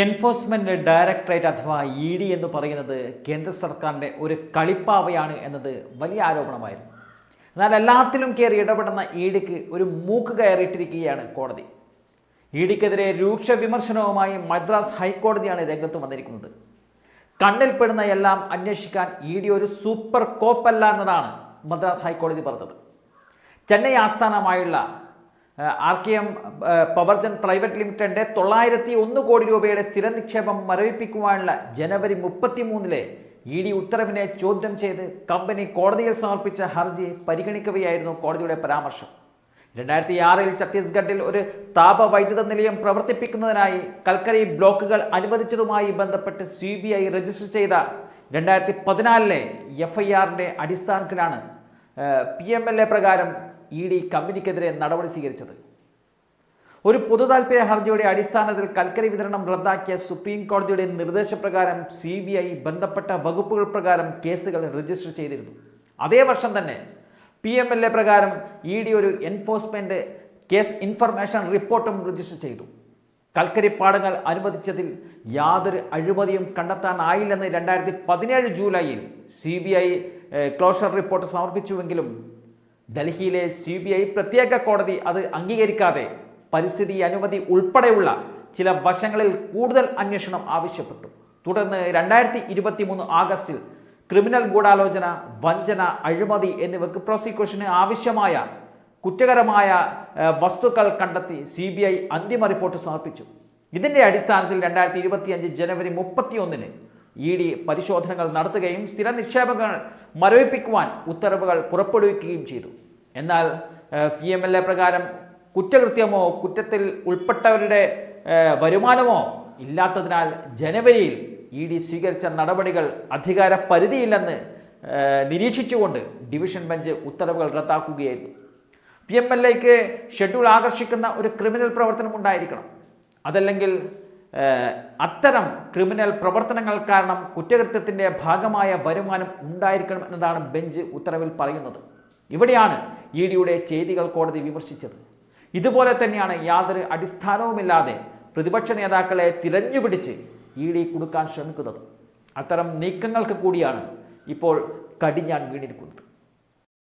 Enforcement directorate അഥവാ E D എന്ന് പറയുന്നത് കേന്ദ്ര സർക്കാരിന്റെ ഒരു കളിപ്പാവയാണ് എന്നത് വലിയ ആരോപണമായിരുന്നു. എന്നാൽ എല്ലാത്തിലും കയറി ഇടപെടുന്ന ഇ ഡിക്ക് ഒരു മൂക്ക് കയറിയിട്ടിരിക്കുകയാണ് കോടതി. ഇ ഡിക്കെതിരെ രൂക്ഷ വിമർശനവുമായി മദ്രാസ് ഹൈക്കോടതിയാണ് രംഗത്ത് വന്നിരിക്കുന്നത്. കണ്ണിൽപ്പെടുന്ന എല്ലാം അന്വേഷിക്കാൻ ഇ ഡി ഒരു സൂപ്പർ കോപ്പല്ല എന്നതാണ് മദ്രാസ് ഹൈക്കോടതി പറഞ്ഞത്. ചെന്നൈ ആസ്ഥാനമായുള്ള R K M Powergen private ലിമിറ്റഡിന്റെ തൊള്ളായിരത്തി ഒന്ന് കോടി രൂപയുടെ സ്ഥിര നിക്ഷേപം മരവിപ്പിക്കുവാനുള്ള ജനുവരി മുപ്പത്തിമൂന്നിലെ ഇ ഡി ഉത്തരവിനെ ചോദ്യം ചെയ്ത് കമ്പനി കോടതിയിൽ സമർപ്പിച്ച ഹർജി പരിഗണിക്കവെയായിരുന്നു കോടതിയുടെ പരാമർശം. രണ്ടായിരത്തി ആറിൽ ഛത്തീസ്ഗഡിൽ ഒരു താപവൈദ്യുത നിലയം പ്രവർത്തിപ്പിക്കുന്നതിനായി കൽക്കരി ബ്ലോക്കുകൾ അനുവദിച്ചതുമായി ബന്ധപ്പെട്ട് സി ബി ഐ രജിസ്റ്റർ ചെയ്ത രണ്ടായിരത്തി പതിനാലിലെ എഫ് ഐ ആറിന്റെ അടിസ്ഥാനത്തിലാണ് പി എം എൽ എ പ്രകാരം ഇ ഡി കമ്പനിക്കെതിരെ നടപടി സ്വീകരിച്ചത്. ഒരു പൊതു താൽപര്യ ഹർജിയുടെ അടിസ്ഥാനത്തിൽ കൽക്കരി വിതരണം റദ്ദാക്കിയ സുപ്രീം കോടതിയുടെ നിർദ്ദേശപ്രകാരം സി ബി ഐ ബന്ധപ്പെട്ട വകുപ്പുകൾ പ്രകാരം കേസുകൾ രജിസ്റ്റർ ചെയ്തിരുന്നു. അതേ വർഷം തന്നെ പി എം എൽ എ പ്രകാരം ഇ ഡി ഒരു എൻഫോഴ്സ്മെന്റ് കേസ് ഇൻഫർമേഷൻ റിപ്പോർട്ടും രജിസ്റ്റർ ചെയ്തു. കൽക്കരി പാടങ്ങൾ അനുവദിച്ചതിൽ യാതൊരു അഴിമതിയും കണ്ടെത്താനായില്ലെന്ന് രണ്ടായിരത്തി പതിനേഴ് ജൂലൈയിൽ C B I closure report സമർപ്പിച്ചുവെങ്കിലും ഡൽഹിയിലെ സി ബി ഐ പ്രത്യേക കോടതി അത് അംഗീകരിക്കാതെ പരിസ്ഥിതി അനുമതി ഉൾപ്പെടെയുള്ള ചില വശങ്ങളിൽ കൂടുതൽ അന്വേഷണം ആവശ്യപ്പെട്ടു. തുടർന്ന് രണ്ടായിരത്തി ഇരുപത്തി മൂന്ന് ആഗസ്റ്റിൽ ക്രിമിനൽ ഗൂഢാലോചന വഞ്ചന അഴിമതി എന്നിവയ്ക്ക് പ്രോസിക്യൂഷന് ആവശ്യമായ കുറ്റകരമായ വസ്തുക്കൾ കണ്ടെത്തി സി ബി ഐ അന്തിമ റിപ്പോർട്ട് സമർപ്പിച്ചു. ഇതിന്റെ അടിസ്ഥാനത്തിൽ രണ്ടായിരത്തി ഇരുപത്തിയഞ്ച് ജനുവരി മുപ്പത്തിയൊന്നിന് ഇ ഡി പരിശോധനകൾ നടത്തുകയും സ്ഥിര നിക്ഷേപങ്ങൾ മരവിപ്പിക്കുവാൻ ഉത്തരവുകൾ പുറപ്പെടുവിക്കുകയും ചെയ്തു. എന്നാൽ പി എം എൽ എ പ്രകാരം കുറ്റകൃത്യമോ കുറ്റത്തിൽ ഉൾപ്പെട്ടവരുടെ വരുമാനമോ ഇല്ലാത്തതിനാൽ ജനുവരിയിൽ ഇ ഡി സ്വീകരിച്ച നടപടികൾ അധികാര പരിധിയില്ലെന്ന് നിരീക്ഷിച്ചുകൊണ്ട് ഡിവിഷൻ ബെഞ്ച് ഉത്തരവുകൾ റദ്ദാക്കുകയായിരുന്നു. പി എം എൽ എക്ക് ഷെഡ്യൂൾ ആകർഷിക്കുന്ന ഒരു ക്രിമിനൽ പ്രവർത്തനം ഉണ്ടായിരിക്കണം. അതല്ലെങ്കിൽ അത്തരം ക്രിമിനൽ പ്രവർത്തനങ്ങൾ കാരണം കുറ്റകൃത്യത്തിന്റെ ഭാഗമായ വരുമാനം ഉണ്ടായിരിക്കണം എന്നതാണ് ബെഞ്ച് ഉത്തരവിൽ പറയുന്നത്. ഇവിടെയാണ് ഇ ഡിയുടെ ചെയ്തികൾ കോടതി വിമർശിച്ചത്. ഇതുപോലെ തന്നെയാണ് യാതൊരു അടിസ്ഥാനവുമില്ലാതെ പ്രതിപക്ഷ നേതാക്കളെ തിരഞ്ഞുപിടിച്ച് ഇ ഡി കൊടുക്കാൻ ശ്രമിക്കുന്നത്. അത്തരം നീക്കങ്ങൾക്ക് കൂടിയാണ് ഇപ്പോൾ കടിഞ്ഞാൻ വീണിരിക്കുന്നത്.